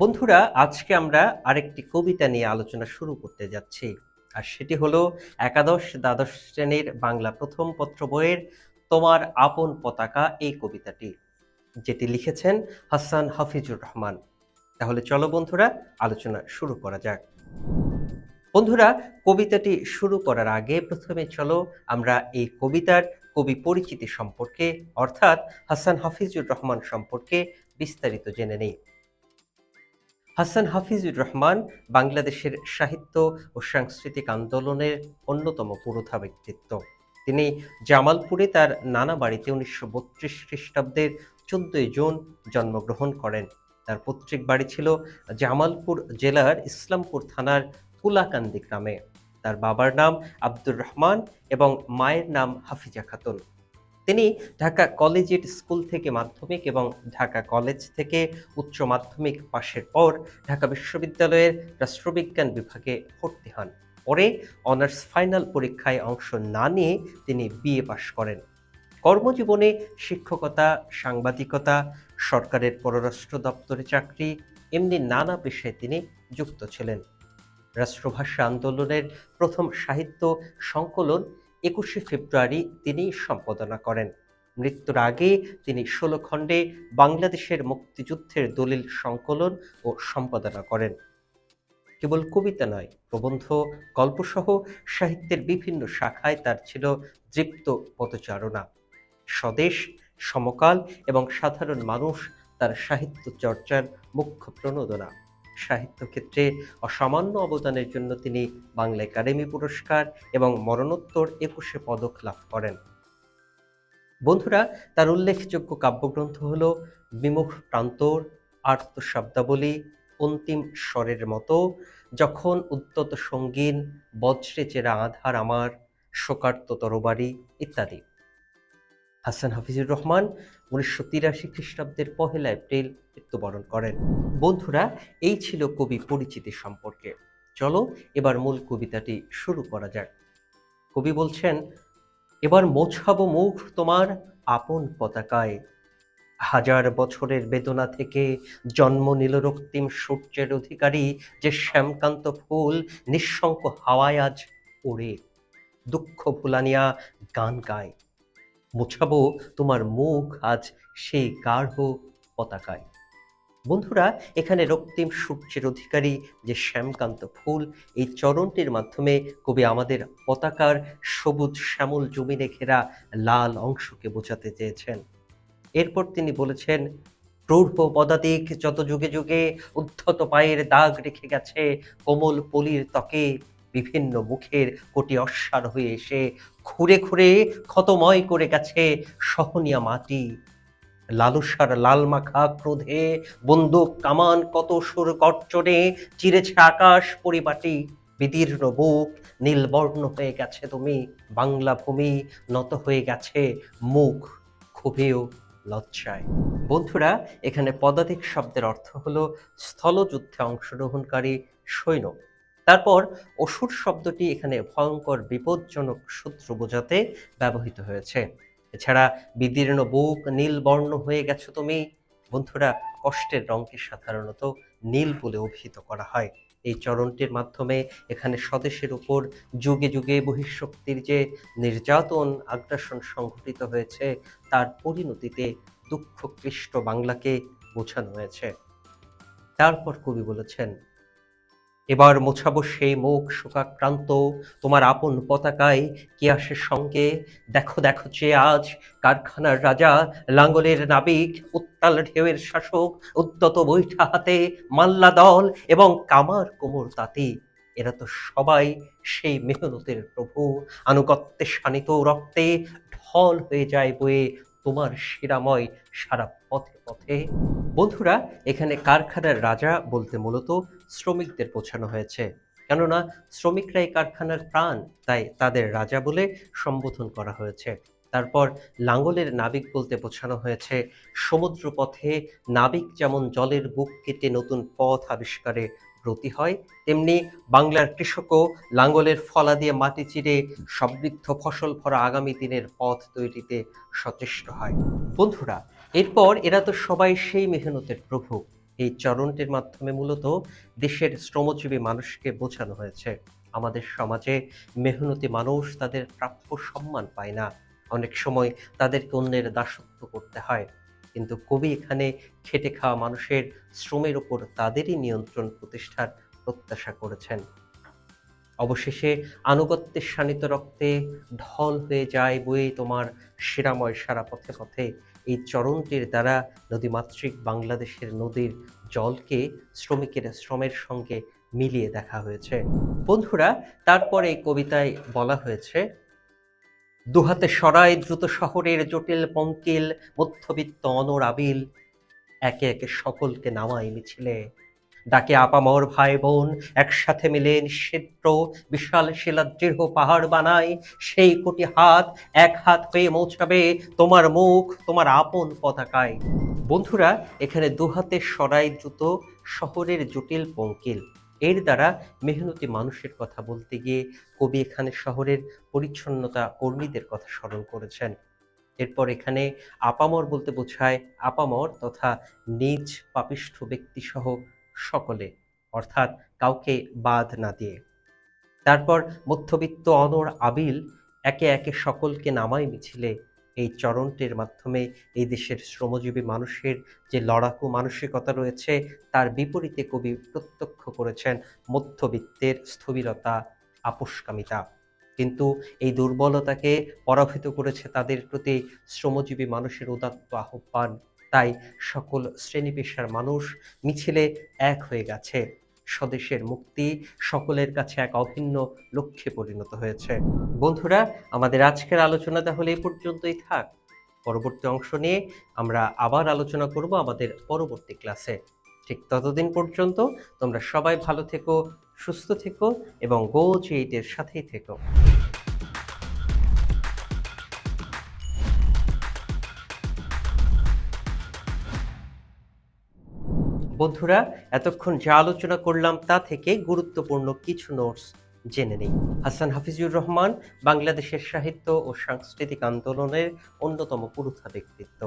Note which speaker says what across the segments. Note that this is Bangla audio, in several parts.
Speaker 1: বন্ধুরা, আজকে আমরা আরেকটি কবিতা নিয়ে আলোচনা শুরু করতে যাচ্ছি। আর সেটি হলো একাদশ দ্বাদশ শ্রেণির বাংলা প্রথম পত্র বইয়ের তোমার আপন পতাকা এই কবিতাটি, যেটি লিখেছেন হাসান হাফিজুর রহমান। তাহলে চলো বন্ধুরা, আলোচনা শুরু করা যাক। বন্ধুরা, কবিতাটি শুরু করার আগে প্রথমে চলো আমরা এই কবিতার কবি পরিচিতি সম্পর্কে, অর্থাৎ হাসান হাফিজুর রহমান সম্পর্কে বিস্তারিত জেনে নেই। হাসান হাফিজুর রহমান বাংলাদেশের সাহিত্য ও সাংস্কৃতিক আন্দোলনের অন্যতম পুরোধা ব্যক্তিত্ব। তিনি জামালপুরে তার নানা বাড়িতে উনিশশো বত্রিশ খ্রিস্টাব্দের চোদ্দই জুন জন্মগ্রহণ করেন। তার পৈতৃক বাড়ি ছিল জামালপুর জেলার ইসলামপুর থানার কুলাকান্দি গ্রামে। তার বাবার নাম আব্দুর রহমান এবং মায়ের নাম হাফিজা খাতুন। তিনি ঢাকা কলেজিয়েট স্কুল থেকে মাধ্যমিক এবং ঢাকা কলেজ থেকে উচ্চ মাধ্যমিক পাশের পর ঢাকা বিশ্ববিদ্যালয়ের রাষ্ট্রবিজ্ঞান বিভাগে ভর্তি হন। পরে অনার্স ফাইনাল পরীক্ষায় অংশ না নিয়ে তিনি বিএ পাশ করেন। কর্মজীবনে শিক্ষকতা, সাংবাদিকতা, সরকারের পররাষ্ট্র দপ্তরে চাকরি, এমনি নানা পেশায় তিনি যুক্ত ছিলেন। রাষ্ট্রভাষা আন্দোলনের প্রথম সাহিত্য সংকলন একুশে ফেব্রুয়ারি তিনি সম্পাদনা করেন। মৃত্যুর আগে তিনি ষোলো খণ্ডে বাংলাদেশের মুক্তিযুদ্ধের দলিল সংকলন ও সম্পাদনা করেন। কেবল কবিতা নয়, প্রবন্ধ, গল্পসহ সাহিত্যের বিভিন্ন শাখায় তার ছিল দৃপ্ত পদচারণা। স্বদেশ, সমকাল এবং সাধারণ মানুষ তার সাহিত্য চর্চার মুখ্য প্রণোদনা। সাহিত্য ক্ষেত্রে অসামান্য অবদানের জন্য তিনি বাংলা একাডেমি পুরস্কার এবং মরণোত্তর একুশে পদক লাভ করেন। বন্ধুরা, তার উল্লেখযোগ্য কাব্যগ্রন্থ হল বিমুখ প্রান্তর আর্ত শব্দাবলী অন্তিম স্বরের মতো, যখন উদ্যত সঙ্গীন, বজ্রে চেরা আধার আমার, শোকার্ত তরবারি ইত্যাদি। হাসান হাফিজুর রহমান উনিশশো তিরাশি খ্রিস্টাব্দের পহেলা এপ্রিল মৃত্যুবরণ করেন। বন্ধুরা, এই ছিল কবি পরিচিতি সম্পর্কে। চলো এবার মূল কবিতাটি শুরু করা যাক। কবি বলছেন, এবার মোছাবো মুখ তোমার আপন পতাকায়। হাজার বছরের বেদনা থেকে জন্ম নিল রক্তিম সূর্যের অধিকারী। যে শ্যামকান্ত ফুল নিঃশঙ্ক হাওয়ায় আজ ওড়ে। দুঃখ ভুলানিয়া গান গায়। মোছাবো তোমার মুখ, আজ সেই গাঢ় পতাকায়। বন্ধুরা, এখানে রক্তিম সূর্যের অধিকারী যে শ্যামকান্ত ফুল, এই চরণটির মাধ্যমে কবি আমাদের পতাকার সবুজ শ্যামল জমিনে ঘেরা লাল অংশকে বোঝাতে চেয়েছেন। এরপর তিনি বলেছেন, প্রৌঢ় পদাতিক যত যুগে যুগে উদ্ধত পায়ের দাগ রেখে গেছে, কোমল পলির ত্বকে বিভিন্ন মুখের কোটি অশ্বার হয়ে এসে খুঁড়ে খুঁড়ে ক্ষতময় করে গেছে সহনীয়া মাটি। লালসার লাল মাখা ক্রোধে বন্দুক, কামান, কত সুর গর্জনে চিরেছে আকাশ পরিপাটি। বিদীর্ণ বুক, নীলবর্ণ হয়ে গেছে তুমি, বাংলা ভূমি নত হয়ে গেছে মুখ ক্ষোভেও লজ্জায়। বন্ধুরা, এখানে পদাতিক শব্দের অর্থ হলো স্থলযুদ্ধে অংশগ্রহণকারী সৈন্য। তারপর অসুর শব্দটি এখানে ভয়ঙ্কর বিপজ্জনক শত্রু বোঝাতে ব্যবহৃত হয়েছে। এছাড়া বিদীর্ণ বুক নীল বর্ণ হয়ে গেছো তুমি। বন্ধুরা, কষ্টের রঙকে সাধারণত নীল বলে অভিহিত করা হয়। এই চরণটির মাধ্যমে এখানে স্বদেশের উপর যুগে যুগে বহিঃশক্তির যে নির্যাতন, আগ্রাসন সংঘটিত হয়েছে, তার পরিণতিতে দুঃখ ক্লিষ্ট বাংলাকে বোঝানো হয়েছে। তারপর কবি বলেছেন এবার মোছাবো সেই মুখ শোকাক্রান্ত, তোমার আপন পতাকায় কি আসে সঙ্গে? দেখো দেখো যে আজ কারখানার রাজা লাঙ্গলের নাবিক, উত্তাল ঢেউয়ের শাসক, উদ্যত বৈঠা হাতে মাল্লা দল এবং কামার কোমর তাঁতি। এরা তো সবাই সেই মেহনতের প্রভু। আনুগত্যে শানিত রক্তে ঢল হয়ে যায় বয়ে তোমার শিরাময় সারা পথে পথে। বন্ধুরা, এখানে কারখানার রাজা বলতে মূলত শ্রমিকদের বোঝানো হয়েছে। কেননা শ্রমিকরা এই কারখানার প্রাণ, তাই তাদের রাজা বলে সম্বোধন করা হয়েছে। তারপর লাঙ্গলের নাবিক বলতে বোঝানো হয়েছে সমুদ্র পথে নাবিক যেমন জলের বুক কেটে নতুন পথ আবিষ্কারে ব্রতী হয়, তেমনি বাংলার কৃষকও লাঙ্গলের ফলা দিয়ে মাটি চিরে সমৃদ্ধ ফসল ভরা আগামী দিনের পথ তৈরিতে সচেষ্ট হয়। বন্ধুরা, এরপর এরা তো সবাই সেই মেহনতের প্রভু। এই চরণটির মাধ্যমে মূলত দেশের শ্রমজীবী মানুষকে বোঝানো হয়েছে। আমাদের সমাজে মেহনতি মানুষ তাদের প্রাপ্য সম্মান পায় না। অনেক সময় তাদেরকে অন্যের দাসত্ব করতে হয়। কিন্তু কবি এখানে খেটে খাওয়া মানুষের শ্রমের উপর তাদেরই নিয়ন্ত্রণ প্রতিষ্ঠার প্রত্যাশা করেছেন। অবশেষে আনুগত্যের শানিত রক্তে ঢল হয়ে যায় বয়ে তোমার শিরাময় সারা পথে পথে। এই চরণটির দ্বারা নদীমাতৃক বাংলাদেশের নদীর জলকে শ্রমিকের শ্রমের সঙ্গে মিলিয়ে দেখা হয়েছে। বন্ধুরা, তারপরে এই কবিতায় বলা হয়েছে, দুহাতে সরাই দ্রুত শহরের জটিল পঙ্কিল, মধ্যবিত্ত অনর আবিল একে একে সকলকে নামাই মিছিলে। ডাকে আপামর ভাই বোন একসাথে মিলে নিষিদ্ধ বিশাল শিলা দৃঢ় পাহাড় বানায়, সেই কোটি হাত এক হাত হয়ে মৌছাবে তোমার মুখ, তোমার আপন পতাকায়। বন্ধুরা, এখানে দুহাতে সরাই দ্রুত শহরের জটিল পঙ্কিল। এর দ্বারা মেহনতি মানুষের কথা বলতে গিয়ে কবি এখানে শহরের পরিচ্ছন্নতা কর্মীদের কথা স্মরণ করেছেন। এরপর এখানে আপামর বলতে বোঝায় আপামর তথা নিজ পাপিষ্ঠ ব্যক্তি সহ সকলে, অর্থাৎ কাউকে বাদ না দিয়ে। তারপর মধ্যবিত্ত অনর আবিল একে একে সকলকে নামাই মিছিলে। এই চরণটির মাধ্যমে এই দেশের শ্রমজীবী মানুষের যে লড়াকু মানসিকতা রয়েছে, তার বিপরীতে কবি প্রত্যক্ষ করেছেন মধ্যবিত্তের স্থবিরতা, আপোষকামিতা। কিন্তু এই দুর্বলতাকে পরাভূত করেছে তাদের প্রতি শ্রমজীবী মানুষের উদাত্ত আহ্বান। তাই সকল শ্রেণি পেশার মানুষ মিছিলে এক হয়ে গেছে। স্বদেশের মুক্তি সকলের কাছে এক অভিন্ন লক্ষ্যে পরিণত হয়েছে। বন্ধুরা, আমাদের আজকের আলোচনা তাহলে এই পর্যন্তই থাক। পরবর্তী অংশ নিয়ে আমরা আবার আলোচনা করব আমাদের পরবর্তী ক্লাসে। ঠিক ততদিন পর্যন্ত তোমরা সবাই ভালো থেকো, সুস্থ থেকো এবং গো এইটের সাথেই থেকো। বন্ধুরা, এতক্ষণ যা আলোচনা করলাম তা থেকে গুরুত্বপূর্ণ কিছু নোটস জেনে নেই। হাসান হাফিজুর রহমান, বাংলাদেশের সাহিত্য ও সাংস্কৃতিক আন্দোলনের অন্যতম পুরুষা ব্যক্তিত্ব।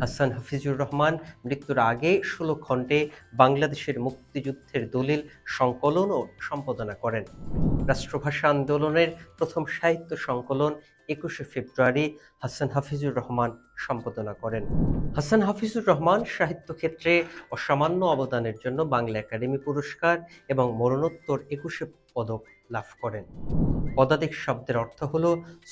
Speaker 1: হাসান হাফিজুর রহমান মৃত্যুর আগে ষোলো খণ্ডে বাংলাদেশের মুক্তিযুদ্ধের দলিল সংকলন ও সম্পাদনা করেন। রাষ্ট্রভাষা আন্দোলনের প্রথম সাহিত্য সংকলন একুশে ফেব্রুয়ারি হাসান হাফিজুর রহমান সম্পাদনা করেন। হাসান হাফিজুর রহমান সাহিত্য ক্ষেত্রে অসামান্য অবদানের জন্য বাংলা একাডেমি পুরস্কার এবং মরণোত্তর একুশে পদক লাভ করেন। পদাতিক শব্দের অর্থ হল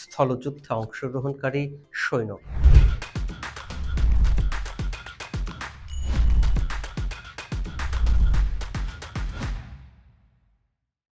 Speaker 1: স্থলযুদ্ধে অংশগ্রহণকারী সৈন্য